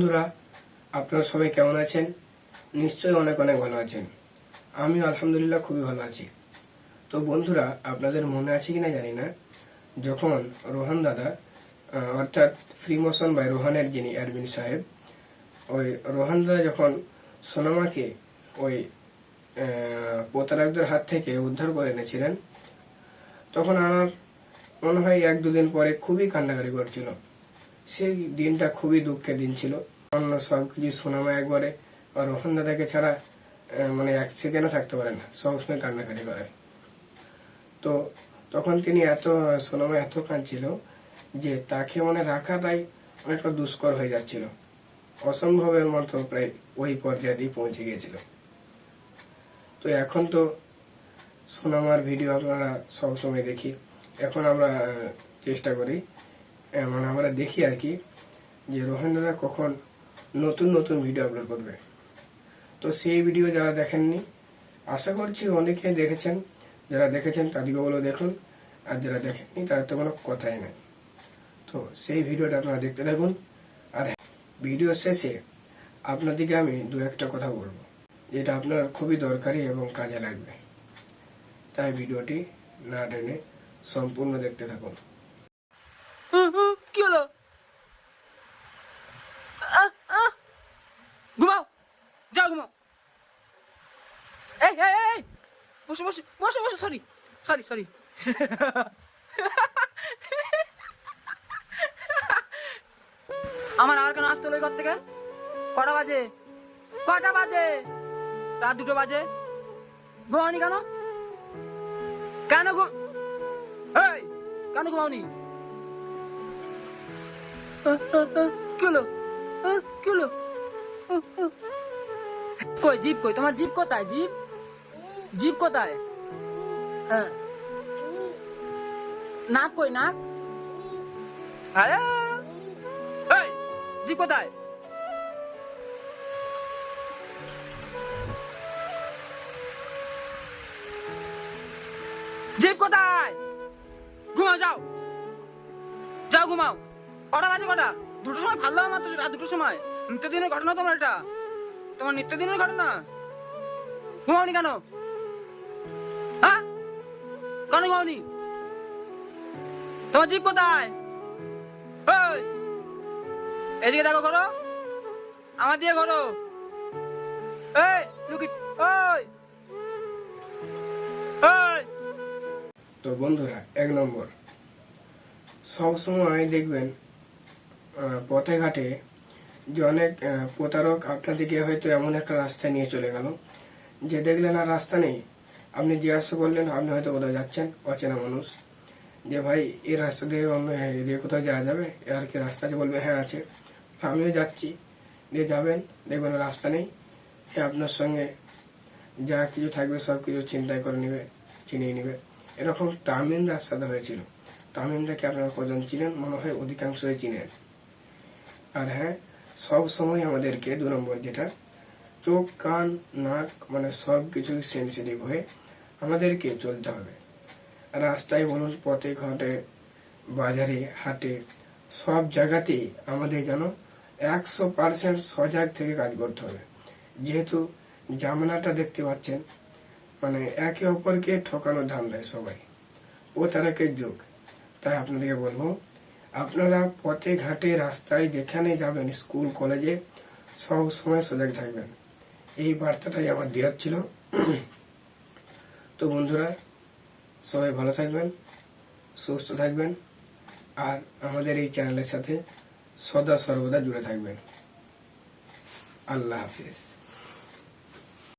বন্ধুরা, আপনারা সবাই কেমন আছেন? নিশ্চয়ই অনেক অনেক ভালো আছেন। আমি আলহামদুলিল্লাহ খুবই ভালো আছি। তো বন্ধুরা, আপনাদের মনে আছে কিনা জানি না, যখন রোহান দাদা অর্থাৎ ফ্রি মোশন বাই রোহানের যিনি অ্যাডমিন সাহেব, ওই রোহান দাদা যখন সোনামাকে ওই প্রতারকদের হাত থেকে উদ্ধার করে এনেছিলেন, তখন আমার মনে হয় এক দুদিন পরে খুবই কান্নাকাটি করছিল। সেই দিনটা খুবই দুঃখের দিন ছিল। অন্য সব কিছু সোনামা একবারে আর রোহন দাদাকে ছাড়া মানে এক সেকেন্ডও থাকতে পারে না। সবসময় কান্নাকাটি করে। তো তখন তিনি এত সোনামা এত কাঁদছিল যে তাকে মানে রাখাটাই অনেকটা দুষ্কর হয়ে যাচ্ছিল। অসম্ভবের মতো প্রায় ওই পর্যায়ে দিয়ে পৌঁছে গিয়েছিল। তো এখন তো সোনামার ভিডিও আপনারা সবসময় দেখি। এখন আমরা চেষ্টা করি মানে আমরা দেখি আর কি যে রোহন দাদা কখন নতুন নতুন ভিডিও আপলোড করবে। তো সেই ভিডিও যারা দেখেননি, আশা করছি অনেকে দেখেছেন। যারা দেখেছেন, তাদেরকে বলো দেখুন। আর যারা দেখেননি, তাদের তো কোনো কথাই নেই। তো সেই ভিডিওটা আপনারা দেখতে থাকুন। আর ভিডিও শেষে আপনাদেরকে আমি দু একটা কথা বলব, যেটা আপনার খুবই দরকারি এবং কাজে লাগবে। তাই ভিডিওটি না টেনে সম্পূর্ণ দেখতে থাকুন। যাও ঘুমাও। এই এই এই বসে বসে বসে বসে সরি সরি সরি আমার আর কেন আসতে হলো ঘর থেকে? কটা বাজে? কটা বাজে? রাত দুটো বাজে। ঘুমাওনি কেন? কেন ঘুম এই, কেন ঘুমাওনি? কিলো কিলো কই, জিপ কই? তোমার জিপ কোথায়? জিপ? জিপ কোথায়? হ্যাঁ। নাক কই, নাক? আরে এই, জিপ কোথায়? জিপ কোথায়? ঘুমাও, যাও। যাও, ঘুমাও। কটা বাজে কটা? দুটোর সময় ভালো আমার তো রাত দুটোর সময়। নিত্যদিনের ঘটনা তোমার এটা। তোমার নিত্যদিনের ঘটনা? ঘুমাওনি কেন? হ্যাঁ? কেন ঘুমাওনি? তোমার জিপ কোথায়? ওই! এদিকে দেখো করো। আমার দিয়ে করো। ওই! ওই! তো বন্ধুরা, এক নম্বর। সবসময় দেখবেন পথে ঘাটে যে অনেক প্রতারক আপনাদেরকে হয়তো এমন একটা রাস্তায় নিয়ে চলে গেল। যে দেখলেন আর রাস্তা নেই, আপনি জিজ্ঞাসা করলেন, আপনি হয়তো কোথাও যাচ্ছেন, অচেনা মানুষ। যে ভাই, এই রাস্তা দিয়ে অন্য দিয়ে কোথাও যাওয়া যাবে? আর কি রাস্তা আছে? বলবে হ্যাঁ আছে। আমিও যাচ্ছি। দিয়ে যাবেন, দেখবেন রাস্তা নেই। সে আপনার সঙ্গে যা কিছু থাকবে, সব কিছু চিন্তায় করে নেবে, চিনিয়ে নেবে। এরকম তামিমদার সাথে হয়েছিল। তামিমদাকে আপনারা কজন চিনেন? মনে হয় অধিকাংশই চিনেন। আর হ্যাঁ সব সময় আমাদেরকে দু নম্বর যেটা, চোখ, কান, নাক মানে সব কিছু সেন্সিটিভ হয়ে আমাদেরকে চলতে হবে। রাস্তায় বলুন, পথে, ঘাটে, বাজারে, হাটে, সব জায়গাতেই আমাদের যেন একশো পার্সেন্ট সজাগ থেকে কাজ করতে হবে। যেহেতু জামানাটা দেখতে পাচ্ছেন মানে একে অপরকে ঠকানোর ধান্দায় সবাই। ও তারাকের যুগ। তাই আপনাদেরকে বলব আপনারা পথে ঘাটে রাস্তায় যেখানে যাবেন, স্কুল, কলেজে, সব সময় সজাগ থাকবেন। এই বার্তাটাই আমার দেওয়ার ছিল। তো বন্ধুরা, সবাই ভালো থাকবেন, সুস্থ থাকবেন, আর আমাদের এই চ্যানেলের সাথে সদা সর্বদা জুড়ে থাকবেন। আল্লাহ হাফিজ।